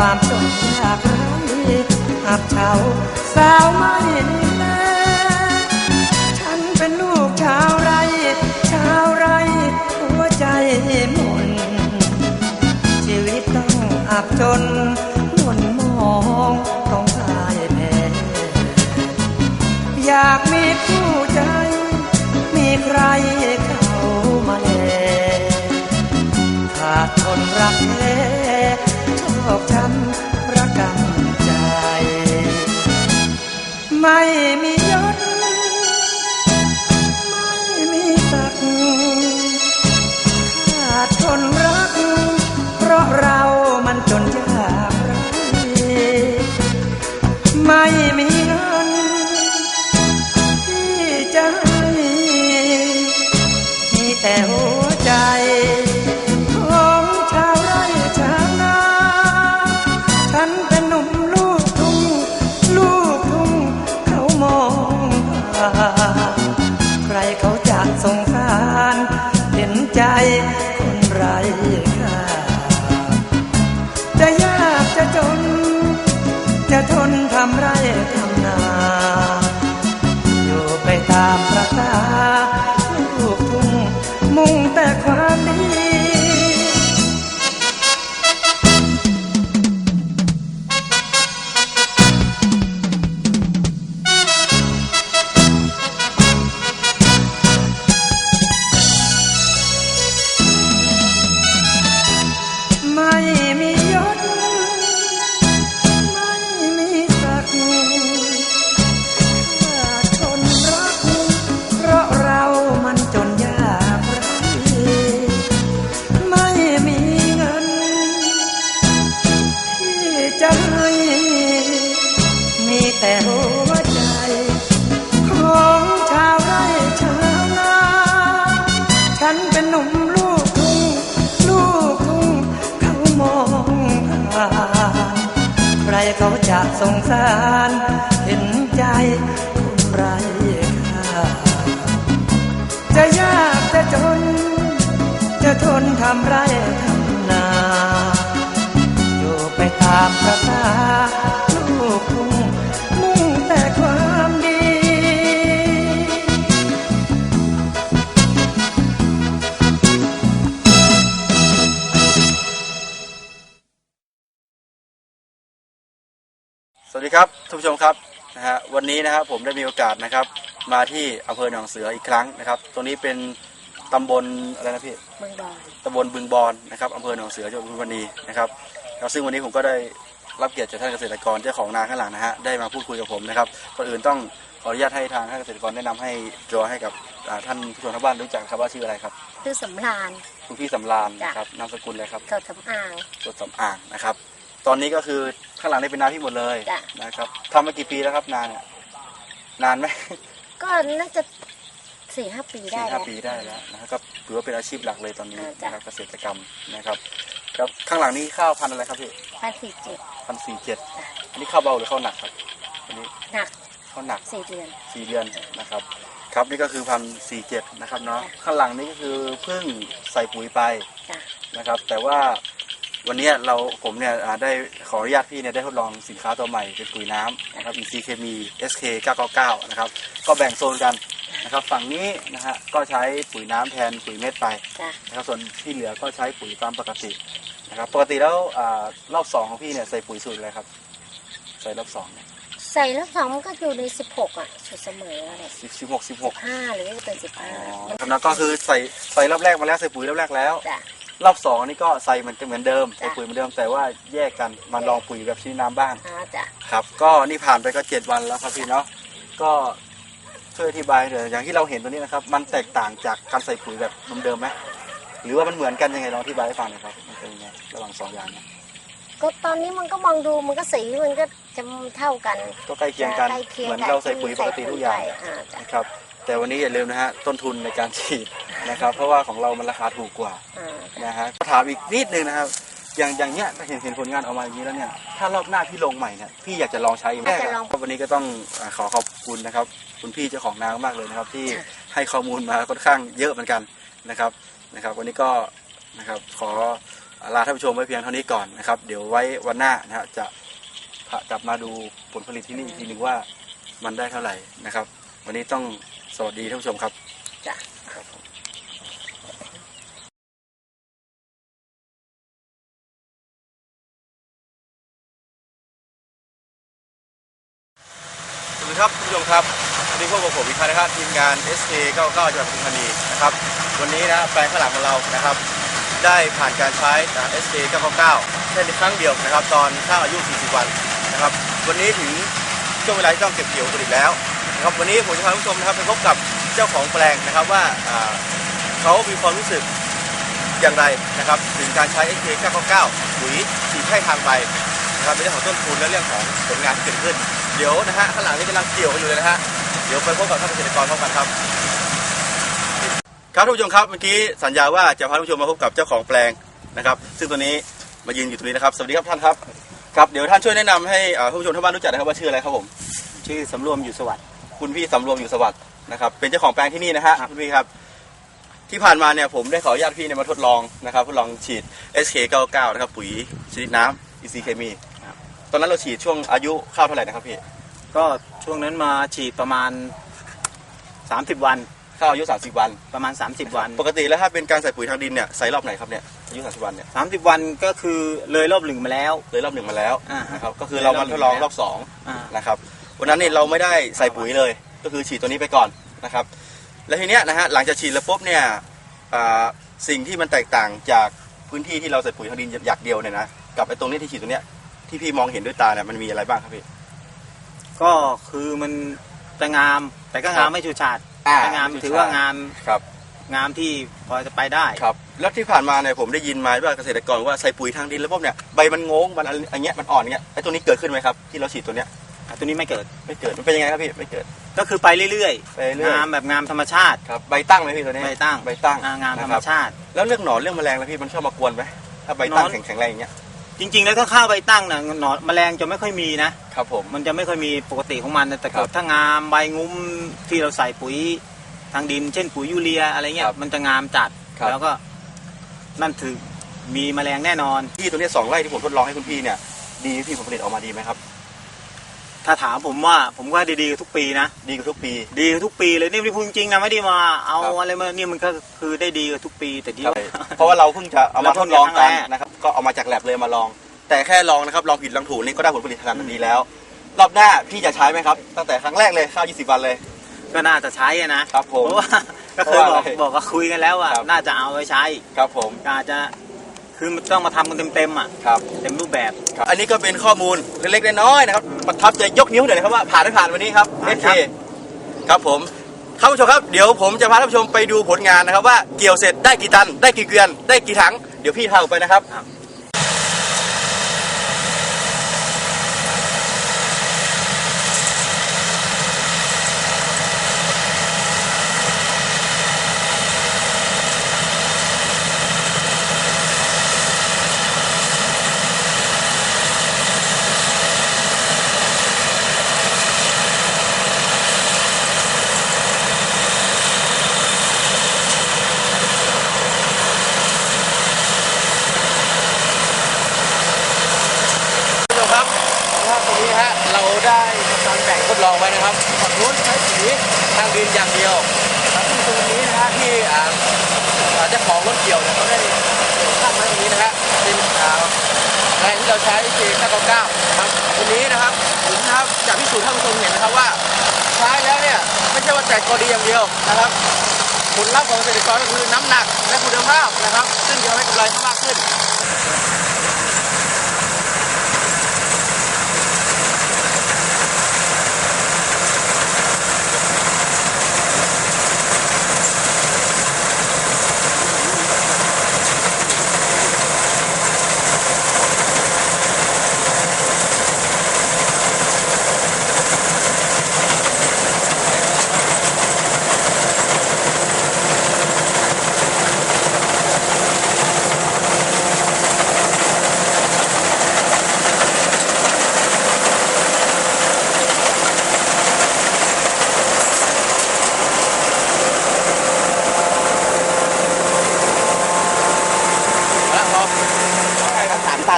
ความจนยากไร้อับเฉาสาวไม่แลฉันเป็นลูกชาวไร่ ชาวไร่หัวใจหมุน ชีวิตต้องอับจนหม่นมองต้องพายแพ้อยากมีคู่ใจ มีใครเข้ามาแลขาดคนรักแท้ ไม่มี คนไร้ค่าจะยากจะจน จะทนทำไรทำนา อยู่ไปตาม เขาจะสงสาร เห็นใจคนไร้ค่าจะยากจะจน จะทนทำไร ท่านผู้ชมครับนะฮะวันนี้นะครับผมได้มีโอกาสนะครับ มาที่อำเภอหนองเสืออีกครั้งนะครับ ตรงนี้เป็นตำบลอะไรนะพี่เมืองดอนตำบลบึงบอนนะครับอำเภอหนองเสือจังหวัดปทุมธานีนะครับแล้วซึ่งวันนี้ผมก็ได้รับเกียรติจากท่านเกษตรกรเจ้าของนาข้างหลังนะฮะได้มาพูดคุยกับผมนะครับก่อนอื่นต้องขออนุญาตให้ทางท่านเกษตรกรแนะนำให้จอให้กับอ่าท่านผู้ชมทางบ้านรู้จักครับว่าชื่ออะไรครับคือสำราญคุณพี่สำราญจ้ะนะครับนามสกุลเลยครับเกิดสำอางสดสำอางนะครับ ตอนนี้ก็คือข้างหลังนี่เป็นนาพี่หมดเลยจ้ะ นะครับทำมากี่ปีแล้วครับนาเนี่ยนานไหม ก็น่าจะสี่ห้าปีได้สี่แล้ห้าวปีได้แล้วนะครับก็ถือว่าเป็นอาชีพหลักเลยตอนนี้อ่าจ้ะ นะครับเกษตรกรรมนะครับครับข้างหลังนี้ข้าวพันธุ์อะไรครับพี่พันสี่เจ็ดพันสี่เจ็ดอันนี้ข้าวเบาหรือข้าวหนักครับอันนี้หนักข้าวหนักสี่เดือน สี่เดือนนะครับ ครับนี่ก็คือพันสี่เจ็ดนะครับเนาะข้างหลังนี้ก็คือเพิ่งใส่ปุ๋ยไปจ้ะ นะครับ แต่ว่า วันนี้เราผมเนี่ยอ่าได้ขออนุญาตพี่เนี่ยได้ทดลองสินค้าตัวใหม่เป็นปุ๋ยน้ำนะครับ EC เคมี SK 999 นะครับ ก็แบ่งโซนกันนะครับ ฝั่งนี้นะฮะก็ใช้ปุ๋ยน้ำแทนปุ๋ยเม็ดไปจ้ะนะครับส่วนที่เหลือก็ใช้ปุ๋ยตามปกตินะครับปกติแล้วอ่ารอบสองของพี่เนี่ยใส่ปุ๋ยสูตรอะไรครับ ใส่รอบสองเนี่ยใส่แล้วสองมันก็อยู่ในสิบหกอะสุดเสมออะไรสิบสิบหกสิบหกห้าหรือจะเป็นสิบอ๋ห้าอครับนะก็คือใส่ใส่รอบแรกมาแล้วใส่ปุ๋ยรอบแรกแล้วจ้ะ รอบสองนี่ก็ใส่เหมือนเหมือนเดิมจ้ะใส่ปุ๋ยเหมือนเดิมแต่ว่าแยกกันมาลองปุ๋ยแบบชิ้นน้ำบ้างอ่าจ้ะครับ ก็นี่ผ่านไปก็เจ็ดวันแล้วครับพี่เนาะก็ช่วยอธิบายเดี๋ยวอย่างที่เราเห็นตัวนี้นะครับ มันแตกต่างจากการใส่ปุ๋ยแบบเดิมๆไหมหรือว่ามันเหมือนกันยังไงลองอธิบายให้ฟังหน่อยครับมันเป็นยังไงระหว่างสองอย่างเนี้ก็ตอนนี้มันก็มองดูมันก็สีมันก็จะเท่ากัน ก็ใกล้เคียงกันใกล้คียงเหมือนเราใส่ปุ๋ยปกติทุกอย่างใส่ปุ๋ไปอ่าจ้ะนะครับ แต่วันนี้อย่าลืมนะฮะต้นทุนในการฉีดนะครับ เพราะว่าของเรามันราคาถูกกว่าอ่านะฮะก็ถามอีกนิดนึงนะครับ อย่างอย่างเนี้ยถ้าเห็นเห็นผลงานออกมาอย่างนี้แล้วเนี่ยถ้ารอบหน้าพี่ลงใหม่เนี่ยพี่อยากจะลองใช้ไหมครับวันนี้ก็ต้องอ่าขอขอบคุณนะครับ คุณพี่เจ้าของนามากเลยนะครับ ที่ให้ข้อมูลมาค่อนข้างเยอะเหมือนกันนะครับนะครับ วันนี้ก็นะครับขอลาท่านผู้ชมไว้เพียงเท่านี้ก่อนนะครับ เดี๋ยวไว้วันหน้านะฮะจะพากลับมาดูผลผลิตที่นี่อีกทีหนึ่งว่ามันได้เท่าไหร่นะครับ วันนี้ต้องสวัสดีท่านผู้ชมครับจ้ะครับผมสวัสดีครับท่านผู้ชมครับวันนี้พวกกับผมวิคานะครับทีมงาน SK 99จังหวัดปทุมธานีนะครับ วันนี้นะแปลงข้างหลังของเรานะครับ ได้ผ่านการใช้ SK 999แค่ในครั้งเดียวนะครับ ตอนข้าวอายุ 40 วันนะครับ วันนี้ถึงช่วงเวลาที่ต้องเก็บเกี่ยวผลผลิตแล้ว นะครับวันนี้ผมจะพาผู้ชมนะครับไปพบกับเจ้าของแปลงนะครับว่าอ่าเขามีความรู้สึกอย่างไรนะครับถึงการใช้ SK 999ปุ๋ยฉีดให้ทางใบนะครับในเรื่องของต้นทุนและเรื่องของผลงานที่เกิดขึ้น เดี๋ยวนะฮะข้างหลังนี้กำลังเกี่ยวกันอยู่เลยนะฮะเดี๋ยวไปพบกับท่านเกษตรกรพร้อมกันครับ ครับทุกผู้ชมครับเมื่อกี้สัญญาว่าจะพาท่านผู้ชมมาพบกับเจ้าของแปลงนะครับ ซึ่งตัวนี้มายืนอยู่ตรงนี้นะครับสวัสดีครับท่านครับครับเดี๋ยวท่านช่วยแนะนำให้ผู้ชมทั้งบ้านรู้จักนะครับว่าชื่ออะไรครับผมชื่อสำรวมอยู่สวัสดิ์ คุณพี่สำรวมอยู่สวัสดิ์นะครับเป็นเจ้าของแปลงที่นี่นะฮะคุณพี่ครับ ที่ผ่านมาเนี่ยผมได้ขออนุญาตพี่เนี่ยมาทดลองนะครับทดลองฉีด SK99 นะครับปุ๋ยชนิดน้ำ EC เคมีตอนนั้นเราฉีดช่วงอายุข้าวเท่าไหร่นะครับพี่ก็ช่วงนั้นมาฉีดประมาณ 30 วันข้าวอายุ 30 วันประมาณ 30 วัน ปกติแล้วถ้าเป็นการใส่ปุ๋ยทางดินเนี่ยใส่รอบไหนครับเนี่ยอายุ 30 วันเนี่ย30วันก็คือเลยรอบหนึ่งมาแล้ว เลยรอบหนึ่งมาแล้วอ่า นะครับก็คือเรามาทดลองรอบสองอ่านะครับ วันนั้นเนี่ยเราไม่ได้ใส่ปุ๋ยเลย ก็คือฉีดตัวนี้ไปก่อนนะครับ แล้วทีเนี้ยนะฮะหลังจากฉีดแล้วปุ๊บเนี่ยอ่าสิ่งที่มันแตกต่างจากพื้นที่ที่เราใส่ปุ๋ยทางดินอย่างเดียวเนี่ยนะกับไอ้ตรงนี้ที่ฉีดตัวเนี้ยที่พี่มองเห็นด้วยตาเนี่ยมันมีอะไรบ้างครับพี่ก็คือมันจะงามแต่ก็งามไม่ชูชาดอ่าแต่งามไม่ชูชาญถือว่างามครับงามที่พอจะไปได้ครับแล้วที่ผ่านมาเนี่ยผมได้ยินมาว่าเกษตรกรว่าใส่ปุ๋ยทางดินแล้วปุ๊บเนี่ยใบมันโงงมันอะไรอย่างเงี้ยมันอ่อนอย่างเงี้ยไอ้ตัวนี้เกิดขึ้นไหมครับที่เราฉีดตัวเนี้ย อะตัวนี้ไม่เกิด ไม่เกิดมันเป็นยังไงครับพี่ไม่เกิด ก็คือไปเรื่อยไปเรื่อยงามแบบงามธรรมชาติ ครับใบตั้งไหมพี่ตัวนี้ใบตั้งใบตั้งอ่างามธรรมนะคบชาติ แล้วเรื่องหนอนเรื่องแมลงแล้วพี่มันชอบมากวนไหมถ้าใบตั้งหนอนแข็งๆแรงอย่างเงี้ยจริง ๆ แล้วก็ข้าวใบตั้งนะหนอนแมลงจะไม่ค่อยมีนะครับผมมันจะไม่ค่อยมีปกติของมันนะแต่ครัเกิบดถ้างามใบงุ้มที่เราใส่ปุ๋ยทางดิน เช่นปุ๋ยยูเรียอะไรเงี้ครัยบมันจะงามจัดครับแล้วก็นั่นถือมีแมลงแน่นอน ที่ตัวเนี้ยสองไร่ที่ผมทดลองให้คุณพี่เนี่ย ดีไหมพี่ผลผลิตออกมาดีไหมครับ ถ้าถามผมว่าผมว่าดีๆทุกปีนะ ดีกว่าทุกปี ดีทุกปีเลยนี่พูดจริงๆนะไม่ได้มาเอาครับ อะไรมาเนี่ยมันก็คือได้ดีกับทุกปีแต่ดีครับว่าเพราะว่าเราเพิ่งจะเอามาทดลองกันเราเพิ่งจะครั้งแรกนะครับก็เอามาจากแลบเลยมาลอง แต่แค่ลองนะครับลองผิดลองถูกนี่ก็ได้ผลผลิตขนาดนี้แล้ว รอบหน้าพี่จะใช้ไหมครับ ตั้งแต่ครั้งแรกเลยข้าว20 วันเลย ก็น่าจะใช้อะนะครับผมเพราะว่าก็เคยเพราะบว่าอกอะไรบอกก็คุยกันแล้วว่าครับ น่าจะเอาไว้ใช้ครับผมก็อาจจะ คือมันต้องมาทำกันเต็มๆอะครับเต็มรูปแบบ ครับอันนี้ก็เป็นข้อมูลเล็กๆน้อยๆนะครับประทับใจยกนิ้วหน่อยนะครับว่าผ่านไม่ผ่านวันนี้ครับผ่านเอครับ ครับผมครับผู้ชมครับเดี๋ยวผมจะพาท่านผู้ชมไปดูผลงานนะครับว่าเกี่ยวเสร็จได้กี่ตันได้กี่เกวียนได้กี่ถังเดี๋ยวพี่พาผมไปนะครับคุณ 9วันนี้นะครับผมนะครับจากพิสูจน์ให้ผู้ชมเห็นนะครับว่าใช้แล้วเนี่ยไม่ใช่ว่าแต่กอดีอย่างเดียวนะครับผลลัพธ์ของเศรษฐกิจก็คือน้ำหนักและคุณภาพนะครับ ซึ่งจะทำให้กำไรมากขึ้น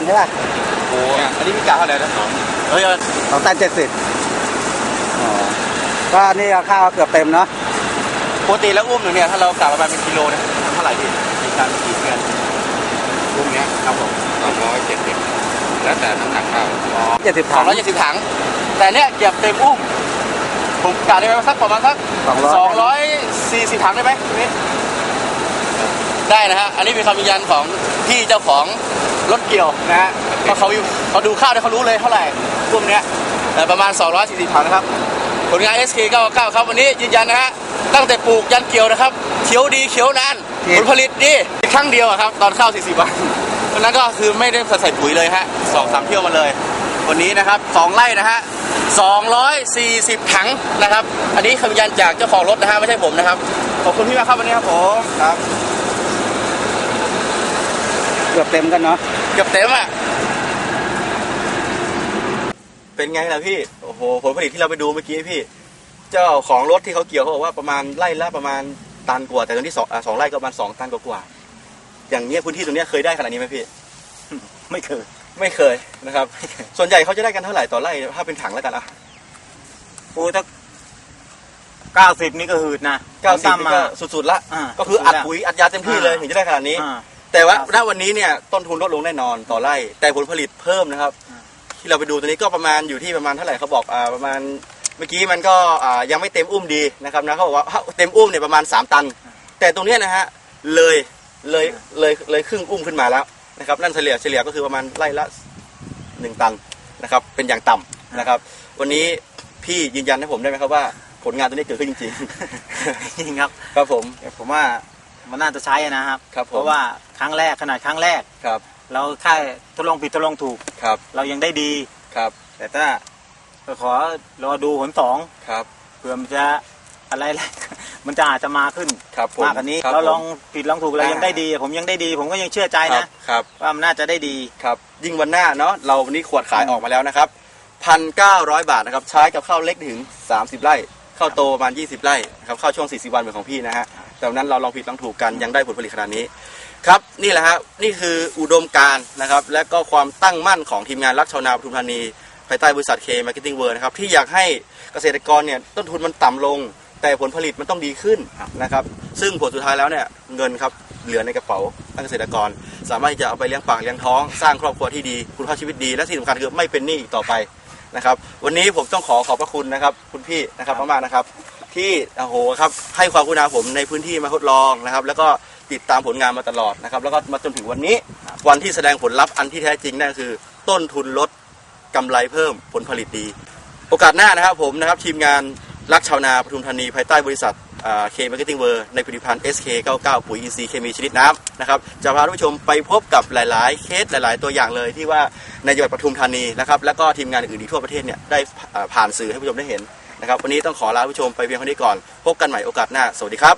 นใช่ป่ะโอ้โหอันนี้พี่กาเท่าไหร่นะสองเฮ้ยสองตันเจ็ดสิบอ๋อก็นี่ก็ข้าวเกือบเต็มเนาะปกติแล้วอุ้มหนึ่งเนี่ยถ้าเรากะประมาณเป็นกิโลนะทำเท่าไหร่พี่มีการกี่เดือนอุ้มเนี้ยครับผมสองร้อยเจ็ดสิบแล้วแต่น้ำหนักข้าวเจ็ดสิบสถัองงร้อยเจ็ดสิบถัง แต่เนี้ยเก็บเต็มอุ้มผมกะได้ไหมว่าสักประมาณสัก200สองร้อยสี่สิบถังได้ไหมพี่ได้นะฮะ อันนี้เป็นคำยืนยันของพี่เจ้าของ รถเกี่ยวนะฮะก็เขาอยู่เขาดูข้าวเนี่ยเขารู้เลยเท่าไหร่อุ้มเนี้ยเอ่อประมาณ 240ถังนะครับ ผลงาน SK 99 ครับ วันนี้ยืนยันนะฮะ ตั้งแต่ปลูกยันเกี่ยวนะครับเขียวดีเขียวนานผลผลิตดีครั้งเดียวอะครับ ตอนข้าว 40วันวันนั้นก็คือไม่ได้ใส่ปุ๋ยเลยฮะสองสามเที่ยวมาเลย วันนี้นะครับสองไร่นะฮะ240 ถังนะครับ อันนี้คำยืนยันจากเจ้าของรถนะฮะไม่ใช่ผมนะครับ ขอบคุณพี่มากครับวันนี้ครับผม ครับ เกือบเต็มกันเนาะ เกือบเต็มอะ เป็นไงล่ะพี่ โอ้โห ผลผลิตที่เราไปดูเมื่อกี้พี่ เจ้าของรถที่เขาเกี่ยวเขาบอกว่าประมาณไร่ละประมาณตันกว่า แต่ตรงที่สองอ่าสองไร่ก็ประมาณสองตันกว่าๆอย่างเงี้ยพื้นที่ตรงเนี้ยเคยได้ขนาดนี้ไหมพี่ ไม่เคย ไม่เคยนะครับ ส่วนใหญ่เขาจะได้กันเท่าไหร่ต่อไร่ถ้าเป็นถังแล้วกันอะ ปูถ้าเก้าสิบนี่ก็หืดนะเก้าสิบตั้มนี่มาก็สุดๆละ อ่าก็คืออัดสุดๆละปุ๋ยอัดยาเต็มที่เลยอ่า ถึงจะได้ขนาดนี้ อ่า แต่ว่าณวันนี้เนี่ยต้นทุนลดลงแน่นอนต่อไร่ แต่ผลผลิตเพิ่มนะครับอ่าที่เราไปดูตัวนี้ก็ประมาณอยู่ที่ประมาณเท่าไหร่เขาบอกอ่าประมาณเมื่อกี้มันก็อ่ายังไม่เต็มอุ้มดีนะครับนะเขาบอกว่าเต็มอุ้มเนี่ยประมาณ 3 ตัน แต่ตรงเนี้ยนะฮะเลยเลยเลยเลยครึ่งอุ้มขึ้นมาแล้วนะครับนั่นเฉลี่ยเฉลี่ยก็คือประมาณไร่ละ 1 ตันนะครับเป็นอย่างต่ำนะครับ วันนี้พี่ยืนยันให้ผมได้ไหมครับว่าผลงานตัวนี้เกิดขึ้นจริงจริงครับๆครับผมแต่ผมว่า มันน่าจะใช้นะครับ ครับผม เพราะว่าครั้งแรกขนาดครั้งแรก ครับ เราแค่ทดลองผิดทดลองถูก ครับ เรายังได้ดี ครับ แต่ถ้าก็ขอรอดูผลสองครับ เผื่อมันจะอะไรแหละ มันจะอาจจะมาขึ้นครับผมมากกว่านี้ครับเราลองผมผิดลองถูกเรายังอ่าได้ดี ผมยังได้ดี ผมก็ยังเชื่อใจครันะบครับ ว่ามันน่าจะได้ดี ครับ ยิ่งวันหน้าเนาะ เราวันนี้ขวดขายออกมาแล้วนะครับพันเก้าร้อยบาทนะครับ ใช้กับข้าวเล็กถึง 30 ไร่ ข้าวโตประมาณ 20 ไร่นะครับ ข้าวช่วง 40 วันเหมือนของพี่นะฮะ แต่วันนั้นเราลองผิดลองถูกกันยังได้ผลผลิตขนาดนี้ครับนี่แหละฮะนี่คืออุดมการณ์นะครับ และก็ความตั้งมั่นของทีมงานรักชาวนาปทุมธานีภายใต้บริษัทเคมาร์เก็ตติ้งเวิร์นะครับที่อยากให้เกษตรกรเนี่ยต้นทุนมันต่ำลง แต่ผลผลิตมันต้องดีขึ้นนะครับซึ่งผลสุดท้ายแล้วเนี่ยเงินครับเหลือในกระเป๋าท่านเกษตรกร สามารถจะเอาไปเลี้ยงปากเลี้ยงท้อง สร้างครอบครัวที่ดีคุณภาพชีวิตดี และที่สำคัญคือไม่เป็นหนี้อีกต่อไปนะครับวันนี้ผมต้องขอขอบพระคุณนะครับ คุณพี่นะครับมากๆนะครับ ที่โอ้โหครับให้ความกรุณาผมในพื้นที่มาทดลองนะครับ แล้วก็ติดตามผลงานมาตลอดนะครับ แล้วก็มาจนถึงวันนี้ วันที่แสดงผลลัพธ์อันที่แท้จริงนั่นคือ ต้นทุนลดกำไรเพิ่มผลผลิตดี โอกาสหน้านะครับผมนะครับทีมงานรักชาวนาปทุมธานีภายใต้บริษัทเคมาร์เก็ตติ้งเวอร์ในผลิตภัณฑ์ SK99 ปุ๋ยอินทรีย์เคมีชนิดน้ำนะครับจะพาท่านผู้ชมไปพบกับหลาย ๆ เคสหลาย ๆ ตัวอย่างเลยที่ว่าในจังหวัดปทุมธานีนะครับแล้วก็ทีมงานอื่นๆทั่วประเทศเนี่ยได้ผ่านสื่อให้ผู้ชมได้เห็น นะครับวันนี้ต้องขอลาผู้ชมไปเพียงเท่านี้ก่อน พบกันใหม่โอกาสหน้า สวัสดีครับ